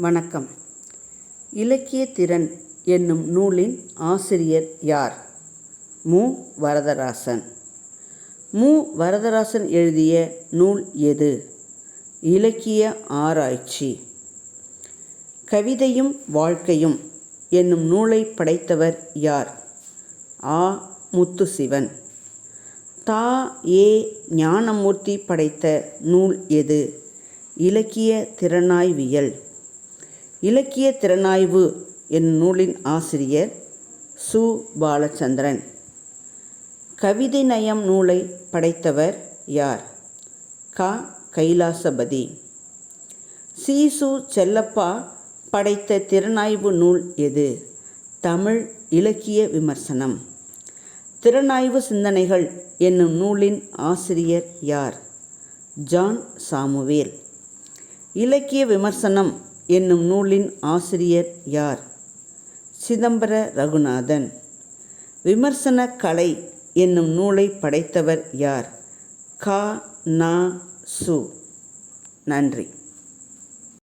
வணக்கம். இலக்கிய திறன் என்னும் நூலின் ஆசிரியர் யார்? மு. வரதராசன். மு. வரதராசன் எழுதிய நூல் எது? இலக்கிய ஆராய்ச்சி. கவிதையும் வாழ்க்கையும் என்னும் நூலை படைத்தவர் யார்? ஆ. முத்துசிவன். தா. ஏ. ஞானமூர்த்தி படைத்த நூல் எது? இலக்கிய திறனாய்வியல். இலக்கிய திறனாய்வு என் நூலின் ஆசிரியர் சு. பாலச்சந்திரன். கவிதை நயம் நூலை படைத்தவர் யார்? க. கைலாசபதி. சீசு செல்லப்பா படைத்த திறனாய்வு நூல் எது? தமிழ் இலக்கிய விமர்சனம். திறனாய்வு சிந்தனைகள் என்னும் நூலின் ஆசிரியர் யார்? John Samuel. இலக்கிய விமர்சனம் என்னும் நூலின் ஆசிரியர் யார்? சிதம்பர ரகுநாதன். விமர்சன கலை என்னும் நூலை படைத்தவர் யார்? கா. நா. சு. நன்றி.